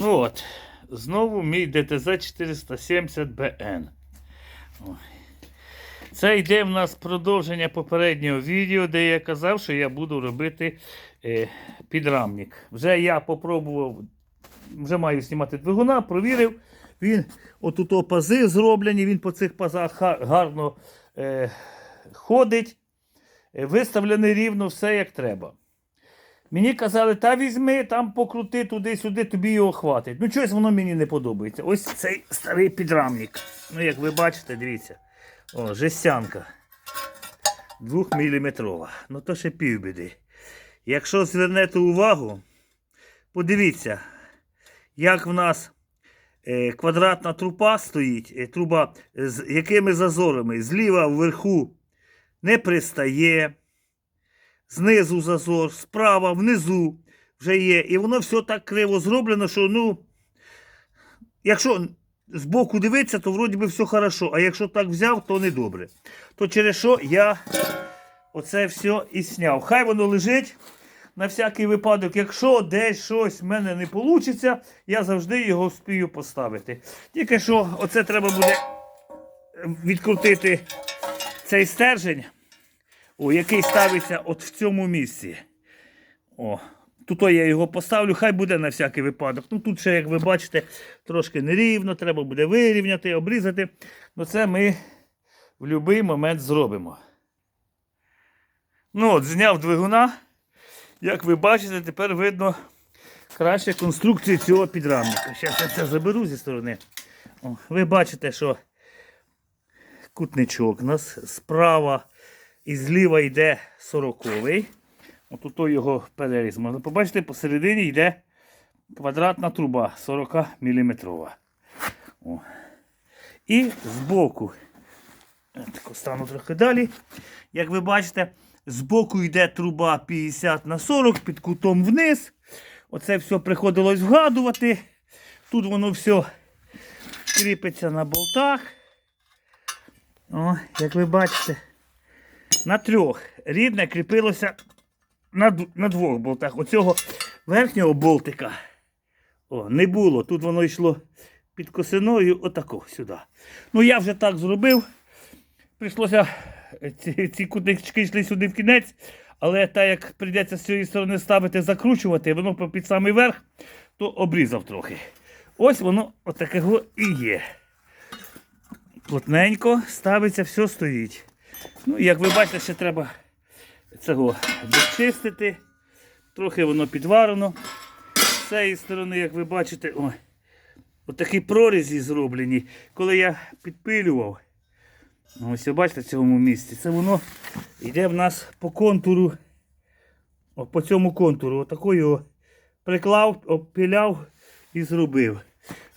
Ну от, знову мій ДТЗ 470BN. Це йде в нас продовження попереднього відео, де я казав, що я буду робити е, підрамник. Вже я попробував, вже маю знімати двигуна, провірив. Він отут пази зроблені, він по цих пазах гарно е, ходить, е, виставлений рівно все як треба. Мені казали, та візьми, там покрути туди-сюди, тобі його хватить. Ну, щось воно мені не подобається. Ось цей старий підрамник. Ну, як ви бачите, дивіться. О, жестянка. Двохміліметрова. Ну то ще півбіди. Якщо звернете увагу, подивіться, як в нас е, квадратна труба стоїть, е, труба з якими зазорами? Зліва вверху не пристає знизу зазор, справа, внизу вже є. І воно все так криво зроблено, що ну, якщо збоку дивитися, то вроді би все хорошо. А якщо так взяв, то не добре. То через що я оце все і сняв. Хай воно лежить. На всякий випадок, якщо десь щось в мене не вийде, я завжди його вспію поставити. Тільки що оце треба буде відкрутити цей стержень. О, який ставиться от в цьому місці. О, тут я його поставлю, хай буде на всякий випадок. Ну тут ще, як ви бачите, трошки нерівно, треба буде вирівняти, обрізати. Ну це ми в будь-який момент зробимо. Ну от, зняв двигуна. Як ви бачите, тепер видно краще конструкцію цього підрамника. Зараз я це заберу зі сторони. О, ви бачите, що кутничок у нас справа і зліва йде 40-й. Отут то його переріз. Можна побачити, посередині йде квадратна труба 40 мм. О. І збоку, так стану трохи далі. Як ви бачите, збоку йде труба 50 на 40 під кутом вниз. Оце все приходилось вгадувати. Тут воно все кріпиться на болтах. О, як ви бачите, на трьох. Рідне кріпилося на, на двох болтах. Оцього верхнього болтика о, не було. Тут воно йшло під косиною отако сюди. Ну я вже так зробив. Прийшлося е, ці, ці кутнички йшли сюди в кінець, але так як прийдеться з цієї сторони ставити, закручувати, воно під самий верх, то обрізав трохи. Ось воно отакого і є. Плотненько ставиться, все стоїть. Ну, як ви бачите, ще треба цього дочистити. Трохи воно підварено. З цієї сторони, як ви бачите, о, отакі прорізі зроблені. Коли я підпилював, ось ви бачите в цьому місці, це воно йде в нас по контуру. О, по цьому контуру. Отако приклав, обпиляв і зробив.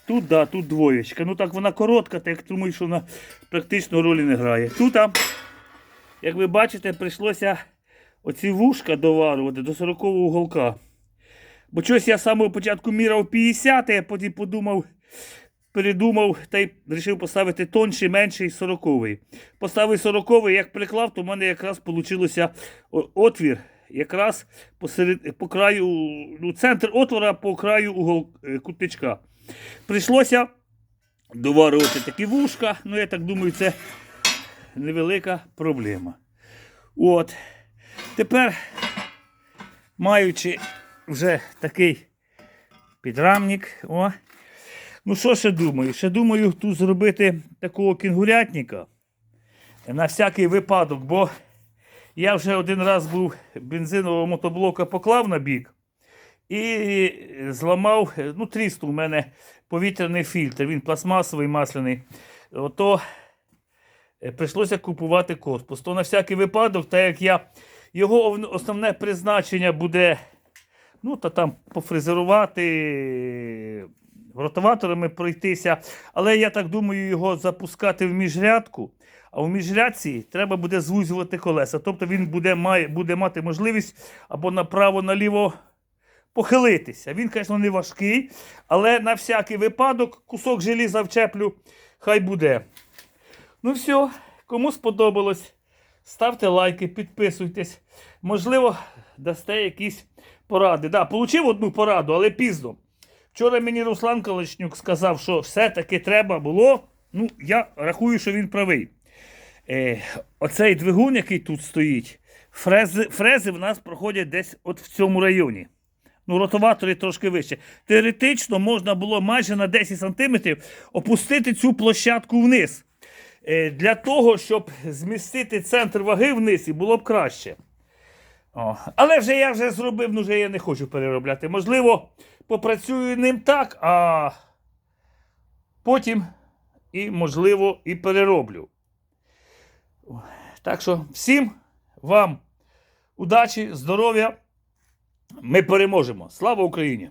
Тут, да, тут двоєчка. Ну так вона коротка, так тому що вона практично ролі не грає. Тут, а, як ви бачите, прийшлося оці вушка доварювати до 40-го уголка. Бо щось я з самого початку міряв 50, а потім подумав, передумав та й вирішив поставити тонший, менший 40-й. Поставив 40-й, як приклав, то в мене якраз вийшло отвір. Якраз посеред, по краю, ну, центр отвора по краю угол, е, кутничка. Прийшлося доварювати такі вушка. Ну, я так думаю, це невелика проблема. От. Тепер, маючи вже такий підрамник, о, ну що ще думаю? Ще думаю тут зробити такого кінгурятника на всякий випадок, бо я вже один раз був бензинового мотоблока поклав на бік і зламав, ну, тріснув у мене повітряний фільтр, він пластмасовий масляний. Ото прийшлося купувати корпус. То на всякий випадок, так як я його основне призначення буде ну, та там пофрезерувати, ротоваторами пройтися. Але я так думаю, його запускати в міжрядку. А в міжрядці треба буде звузювати колеса. Тобто він буде, має, буде мати можливість або направо-наліво похилитися. Він, звісно, не важкий, але на всякий випадок кусок желіза вчеплю, хай буде. Ну все, кому сподобалось, ставте лайки, підписуйтесь. Можливо, дасте якісь поради. Да, получив одну пораду, але пізно. Вчора мені Руслан Колечнюк сказав, що все-таки треба було. Ну, я рахую, що він правий. Е, оцей двигун, який тут стоїть, фрези, фрези в нас проходять десь от в цьому районі. Ну, ротоватори трошки вище. Теоретично можна було майже на 10 сантиметрів опустити цю площадку вниз. Е, для того, щоб змістити центр ваги вниз, і було б краще. О, але вже я вже зробив, ну вже я не хочу переробляти. Можливо, попрацюю ним так, а потім і, можливо, і перероблю. Так що всім вам удачі, здоров'я. Ми переможемо. Слава Україні!